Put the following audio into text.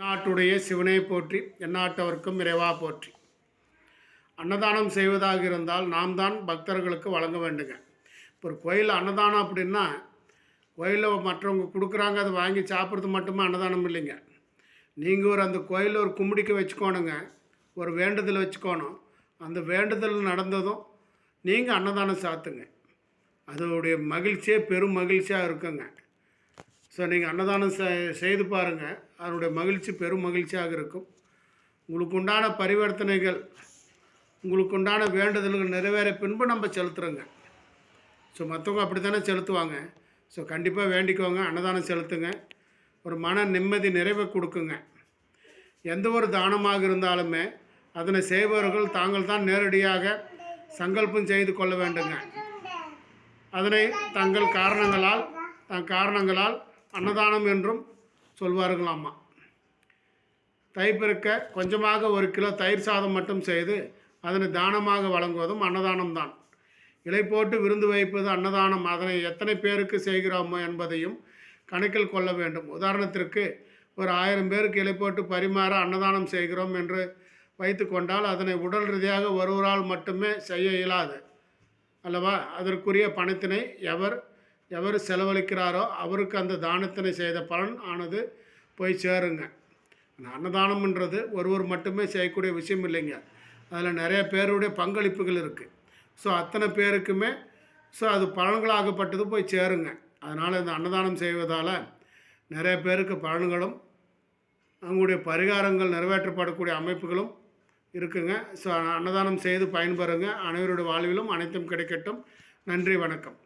நாட்டுடைய சிவனை போற்றி எந்நாட்டவர்க்கும் இறைவா போற்றி. அன்னதானம் செய்வதாக இருந்தால் நாம் தான் பக்தர்களுக்கு வழங்க வேண்டுங்க. இப்போ ஒரு கோயில் அன்னதானம் அப்படின்னா கோயிலில் மற்றவங்க கொடுக்குறாங்க அதை வாங்கி சாப்பிட்றது மட்டுமே அன்னதானம் இல்லைங்க. நீங்கள் ஒரு அந்த கோயிலில் ஒரு கும்பிடிக்க வச்சுக்கோணுங்க ஒரு வேண்டுதல் வச்சுக்கோணும். அந்த வேண்டுதல் நடந்ததும் நீங்கள் அன்னதானம் சாத்துங்க. அதோடைய மகிழ்ச்சியே பெரும் மகிழ்ச்சியாக இருக்குங்க. ஸோ நீங்கள் அன்னதானம் செ- செய்து பாருங்கள் அதனுடைய மகிழ்ச்சி பெரும் மகிழ்ச்சியாக இருக்கும். உங்களுக்கு உண்டான பரிவர்த்தனைகள் உங்களுக்கு உண்டான வேண்டுதல்கள் நிறைவேற பின்பு நம்ம செலுத்துகிறோங்க ஸோ மற்றவங்க அப்படி தானே செலுத்துவாங்க. ஸோ கண்டிப்பாக வேண்டிக்கோங்க அன்னதானம் செலுத்துங்க. ஒரு மன நிம்மதி நிறைவை கொடுக்குங்க. எந்த ஒரு தானமாக இருந்தாலுமே அதனை செய்பவர்கள் தாங்கள் தான் நேரடியாக சங்கல்பம் செய்து கொள்ள வேண்டுங்க. அதனை தங்கள் காரணங்களால் தன் காரணங்களால் அன்னதானம் என்றும் சொல்வார்களாமா. தைப்பிருக்க கொஞ்சமாக ஒரு கிலோ தயிர் சாதம் மட்டும் செய்து அதனை தானமாக வழங்குவதும் அன்னதானம் தான் இலை போட்டு விருந்து வைப்பது அன்னதானம். அதனை எத்தனை பேருக்கு செய்கிறோமோ என்பதையும் கணக்கில் கொள்ள வேண்டும். உதாரணத்திற்கு ஒரு ஆயிரம் பேருக்கு இலை போட்டு பரிமாற அன்னதானம் செய்கிறோம் என்று வைத்து கொண்டால் அதனை உடல் ரீதியாக ஒருவரால் மட்டுமே செய்ய இயலாது. அல்லவா? அதற்குரிய பணத்தினை எவர் எவர் செலவழிக்கிறாரோ அவருக்கு அந்த தானத்தினை செய்த பலன் ஆனது போய் சேருங்க. அன்னதானம்ன்றது ஒருவர் மட்டுமே செய்யக்கூடிய விஷயம் இல்லைங்க. அதில் நிறைய பேருடைய பங்களிப்புகள் இருக்குது ஸோ அத்தனை பேருக்குமே ஸோ அது பலன்களாகப்பட்டது போய் சேருங்க. அதனால் இந்த அன்னதானம் செய்வதால் நிறைய பேருக்கு பலன்களும் அவங்களுடைய பரிகாரங்கள் நிறைவேற்றப்படக்கூடிய அமைப்புகளும் இருக்குங்க. ஸோ அன்னதானம் செய்து பயன்பெறுங்க. அனைவருடைய வாழ்விலும் அனைத்தும் கிடைக்கட்டும். நன்றி வணக்கம்.